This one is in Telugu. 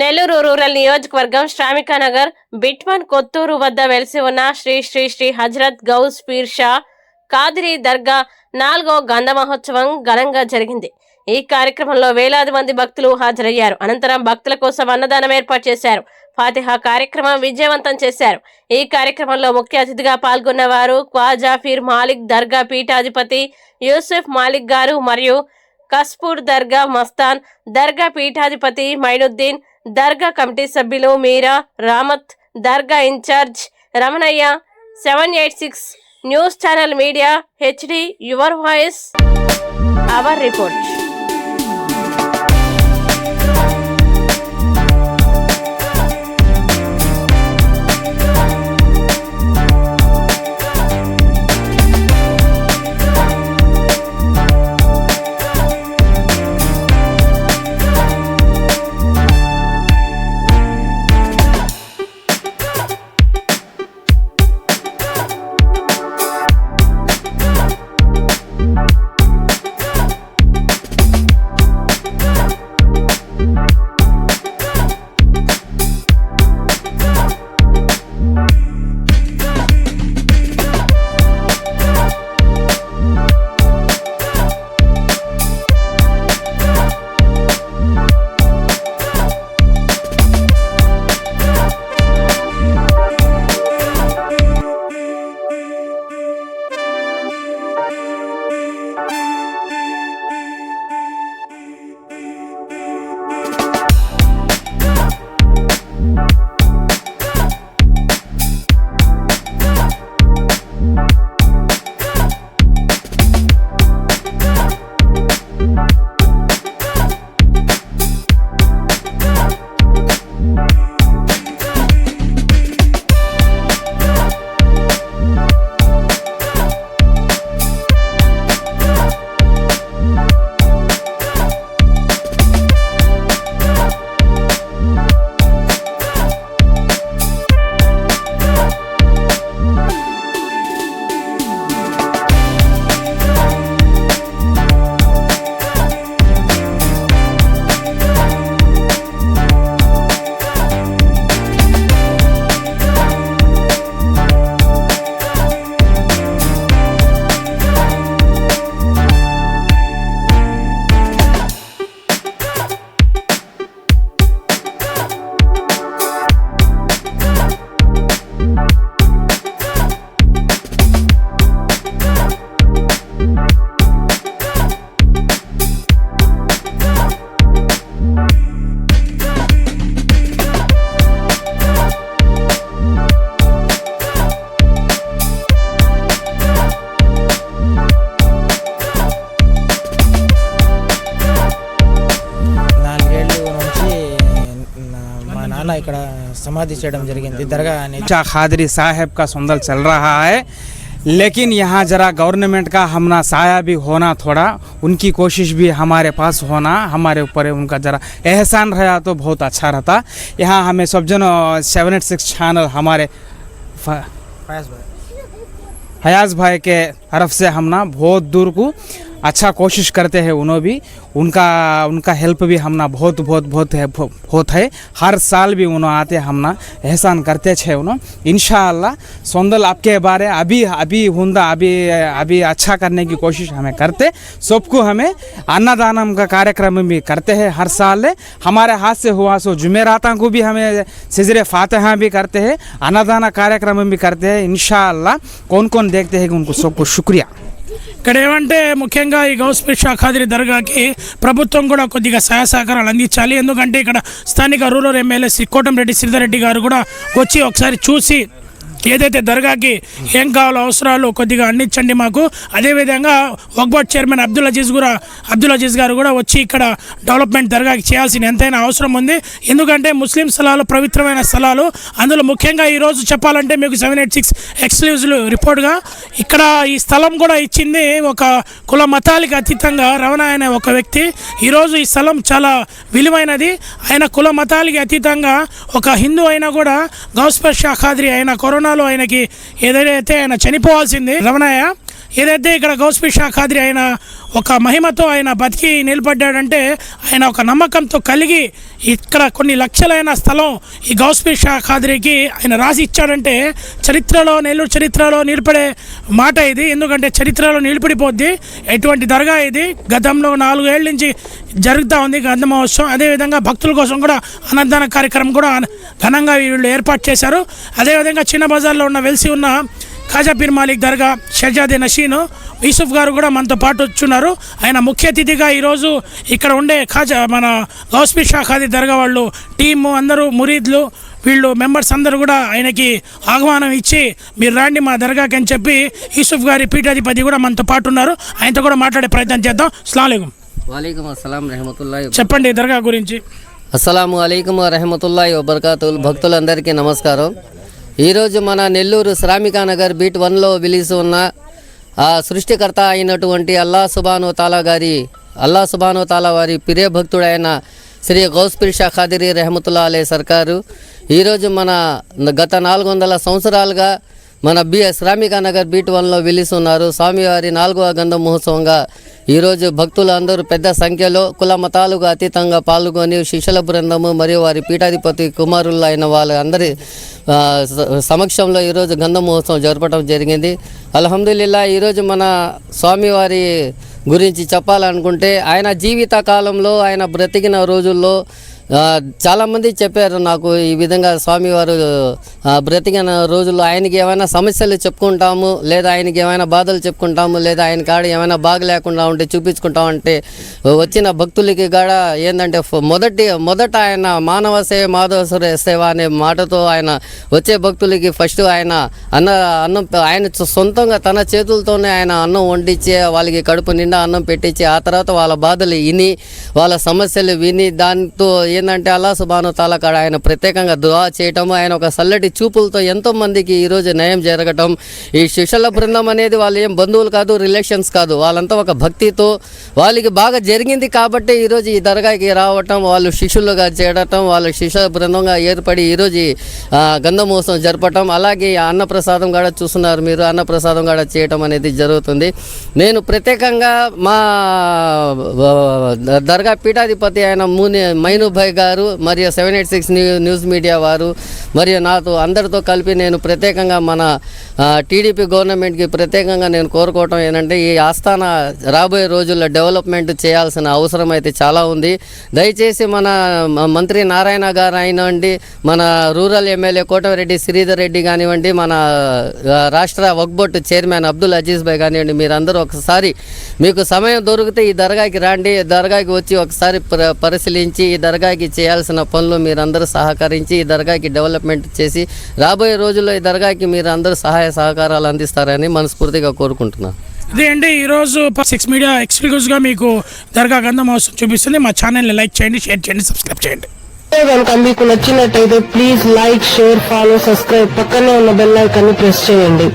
నెల్లూరు రూరల్ నియోజకవర్గం శ్రామిక నగర్ బిట్వన్ కొత్తూరు వద్ద వెలిసి ఉన్న శ్రీ శ్రీ శ్రీ హజరత్ గౌస్ పీర్ షా కాదిరి దర్గా నాలుగో గంధ మహోత్సవం ఘనంగా జరిగింది. ఈ కార్యక్రమంలో వేలాది మంది భక్తులు హాజరయ్యారు. అనంతరం భక్తుల కోసం అన్నదానం ఏర్పాటు చేశారు. ఫాతిహా కార్యక్రమం విజయవంతం చేశారు. ఈ కార్యక్రమంలో ముఖ్య అతిథిగా పాల్గొన్న వారు ఖ్వాజా మాలిక్ దర్గా పీఠాధిపతి యూసుఫ్ మాలిక్ గారు మరియు కస్పూర్ దర్గా మస్తాన్ దర్గా పీఠాధిపతి మైనుద్దీన్ దర్గా కమిటీ సభ్యులు మీరా రామత్ dargah incharge Ramanaiah seven eight six news channel media HD your voice our report. సమాధి చేయడం జరిగింది దర్గా అని अच्छा खादरी साहब का सुंदर चल रहा है लेकिन यहाँ जरा गवर्नमेंट का हमना साया भी होना थोड़ा उनकी कोशिश भी हमारे पास होना हमारे ऊपर उनका जरा एहसान रहा तो बहुत अच्छा रहता यहाँ हमें सब जन सेवन एट सिक्स चैनल हमारे फ- ఫయాజ్ భాయ్ फयाज भाई के तरफ से हम ना बहुत दूर को अच्छा कोशिश करते हैं उन्होंने भी। उनका उनका हेल्प भी हम ना बहुत बहुत बहुत है बहुत है। हर साल भी उन्होंने आते हम ना एहसान करते छे उन्होंने इनशाला सोंदल आपके बारे अभी अभी हुंदा, अभी अभी अच्छा करने की कोशिश हमें करते। सबको हमें अन्नदानम का कार्यक्रम भी करते हैं हर साल। हमारे हाथ से हुआ सो जुमेराता को भी हमें सिजरे फातहा भी करते हैं, अन्नदान कार्यक्रम भी करते हैं। इनशाला कौन कौन देखते हैं उनको सबको शुक्रिया। ఇక్కడ ఏమంటే ముఖ్యంగా ఈ గౌస్పీర్ షాఖాదిరి దర్గాకి ప్రభుత్వం కూడా కొద్దిగా సహాయ సహకారాలు అందించాలి. ఎందుకంటే ఇక్కడ స్థానిక రూరల్ ఎమ్మెల్యే శ్రీ కోటంరెడ్డి శ్రీధర్ రెడ్డి గారు కూడా వచ్చి ఒకసారి చూసి ఏదైతే దర్గాకి ఏం కావాలో అవసరాలు కొద్దిగా అందించండి మాకు. అదేవిధంగా వక్బోర్డ్ చైర్మన్ అబ్దుల్ అజీజ్ కూడా అబ్దుల్ అజీజ్ గారు కూడా వచ్చి ఇక్కడ డెవలప్మెంట్ దర్గాకి చేయాల్సిన ఎంతైనా అవసరం ఉంది. ఎందుకంటే ముస్లిం స్థలాలు పవిత్రమైన స్థలాలు అందులో ముఖ్యంగా ఈరోజు చెప్పాలంటే మీకు సెవెన్ ఎయిట్ సిక్స్ ఎక్స్క్లూజివ్ రిపోర్ట్గా ఇక్కడ ఈ స్థలం కూడా ఇచ్చింది ఒక కుల మతాలకి అతీతంగా రవణ అనే ఒక వ్యక్తి. ఈరోజు ఈ స్థలం చాలా విలువైనది. ఆయన కుల మతాలకి అతీతంగా ఒక హిందూ అయినా కూడా గౌస్పర్ షాఖాద్రి అయిన కరోనా కరోనాలో ఆయనకి ఏదైతే ఆయన చనిపోవాల్సింది. రమణయ్య ఏదైతే ఇక్కడ గౌస్పి ఖాద్రి ఆయన ఒక మహిమతో ఆయన బతికి నిలబడ్డాడంటే ఆయన ఒక నమ్మకంతో కలిగి ఇక్కడ కొన్ని లక్షలైన స్థలం ఈ గౌస్పిషా ఖాద్రికి ఆయన రాసి ఇచ్చాడంటే చరిత్రలో నెల్లూరు చరిత్రలో నిలబడే మాట ఇది. ఎందుకంటే చరిత్రలో నిలబడిపోద్ది. ఎటువంటి దర్గా ఇది? గతంలో నాలుగేళ్ళ నుంచి జరుగుతూ ఉంది గంధ మహోత్సవం. అదేవిధంగా భక్తుల కోసం కూడా అన్నదాన కార్యక్రమం కూడా ఘనంగా వీళ్ళు ఏర్పాటు చేశారు. అదేవిధంగా చిన్న బజార్లో ఉన్న వెలిసి ఉన్న ఖాజా పీర్ మాలిక్ దర్గా షహజాదే నషీన్ యూసుఫ్ గారు కూడా మనతో పాటు వచ్చున్నారు. ఆయన ముఖ్య అతిథిగా ఈరోజు ఇక్కడ ఉండే ఖాజా మన గౌస్పీ షా ఖాదీ దర్గా వాళ్ళు టీము అందరూ మురీద్లు వీళ్ళు మెంబర్స్ అందరూ కూడా ఆయనకి ఆహ్వానం ఇచ్చి మీరు రాండి మా దర్గాకి అని చెప్పి యూసుఫ్ గారి పీఠాధిపతి కూడా మనతో పాటు ఉన్నారు. ఆయనతో కూడా మాట్లాడే ప్రయత్నం చేద్దాం. అస్సలం వాలేకం అస్సలాం రహమతుల్లాhi చెప్పండి దర్గా గురించి. అస్సలాము అలైకుం రహమతుల్లాhi వబర్కాతుల్ భక్తులందరికీ నమస్కారం. ఈరోజు మన నెల్లూరు శ్రామికా నగర్ బీట్ వన్లో విలిసి ఉన్న ఆ సృష్టికర్త అయినటువంటి అల్లా సుబాను తాలా గారి అల్లా సుబాను తాలా వారి ప్రియ భక్తుడైన శ్రీ గౌస్పిర్ షా ఖాదిరి రెహమతుల్లా అలే సర్కారు. ఈరోజు మన గత నాలుగు వందల సంవత్సరాలుగా మన బి శ్రామిక నగర్ బీట్ వన్లో వెలిసున్నారు స్వామివారి నాలుగవ గంధ మహోత్సవంగా ఈరోజు భక్తులు అందరూ పెద్ద సంఖ్యలో కుల మతాలకు అతీతంగా పాల్గొని శిష్యుల బృందము మరియు వారి పీఠాధిపతి కుమారులు అయిన వాళ్ళందరి సమక్షంలో ఈరోజు గంధ మహోత్సవం జరపడం జరిగింది. అల్హమ్దుల్లా ఈరోజు మన స్వామివారి గురించి చెప్పాలనుకుంటే ఆయన జీవిత కాలంలో ఆయన బ్రతికిన రోజుల్లో చాలామంది చెప్పారు నాకు ఈ విధంగా స్వామివారు బ్రతికిన రోజుల్లో ఆయనకి ఏమైనా సమస్యలు చెప్పుకుంటాము లేదా ఆయనకి ఏమైనా బాధలు చెప్పుకుంటాము లేదా ఆయన కాడ ఏమైనా బాగలేకుండా ఉంటే చూపించుకుంటామంటే వచ్చిన భక్తులకి కూడా ఏంటంటే మొదటి మొదట ఆయన మానవ సేవ మాధవ సేవ అనే మాటతో ఆయన వచ్చే భక్తులకి ఫస్ట్ ఆయన అన్న అన్నం ఆయన సొంతంగా తన చేతులతోనే ఆయన అన్నం వండించి వాళ్ళకి కడుపు నిండా అన్నం పెట్టించి ఆ తర్వాత వాళ్ళ బాధలు విని వాళ్ళ సమస్యలు విని దాంతో ఏంటంటే అల్లా సుబాను తాలా కాడ ఆయన ప్రత్యేకంగా దువా చేయటం ఆయన ఒక చల్లటి చూపులతో ఎంతో మందికి ఈరోజు నయం జరగటం ఈ శిష్యుల బృందం అనేది వాళ్ళు ఏం బంధువులు కాదు రిలేషన్స్ కాదు వాళ్ళంతా ఒక భక్తితో వాళ్ళకి బాగా జరిగింది కాబట్టి ఈరోజు ఈ దర్గాకి రావటం వాళ్ళు శిష్యులుగా చేరటం వాళ్ళు శిష్యుల బృందంగా ఏర్పడి ఈరోజు గంధమోత్సవం జరపటం అలాగే అన్నప్రసాదం కూడా చూస్తున్నారు మీరు అన్నప్రసాదం కూడా చేయటం అనేది జరుగుతుంది. నేను ప్రత్యేకంగా మా దర్గా పీఠాధిపతి ఆయన మూని మైనుభాయ్ గారు మరియు seven eight six news media వారు మరియు నాతో అందరితో కలిపి నేను ప్రత్యేకంగా మన టీడీపీ గవర్నమెంట్కి ప్రత్యేకంగా నేను కోరుకోవటం ఏంటంటే ఈ ఆస్థాన రాబోయే రోజుల్లో డెవలప్మెంట్ చేయాల్సిన అవసరం అయితే చాలా ఉంది. దయచేసి మన మంత్రి నారాయణ గారు అయినండి మన రూరల్ ఎమ్మెల్యే కోటమిరెడ్డి శ్రీధర్ రెడ్డి కానివ్వండి మన రాష్ట్ర వక్బోర్డు చైర్మన్ అబ్దుల్ అజీజ్ భాయ్ కానివ్వండి మీరందరూ ఒకసారి మీకు సమయం దొరికితే ఈ దర్గాకి రండి దర్గాకి వచ్చి ఒకసారి పరిశీలించి ఈ దర్గాకి చేయాల్సిన పనులు మీరందరూ సహకరించి ఈ దర్గాకి డెవలప్మెంట్ చేసి రాబోయే రోజుల్లో ఈ దర్గాకి మీరు అందరూ సహాయ సహకారాలు అందిస్తారని మనస్ఫూర్తిగా కోరుకుంటున్నాను. ఇదే అండి ఈరోజు సిక్స్ మీడియా ఎక్స్క్లూజివ్గా మీకు దర్గా గంధ మహోత్సవం చూపిస్తుంది. మా ఛానల్ని లైక్ చేయండి షేర్ చేయండి సబ్స్క్రైబ్ చేయండి. కనుక మీకు నచ్చినట్టయితే please like share follow subscribe పక్కనే ఉన్న బెల్ ఐకాన్ని ప్రెస్ చేయండి.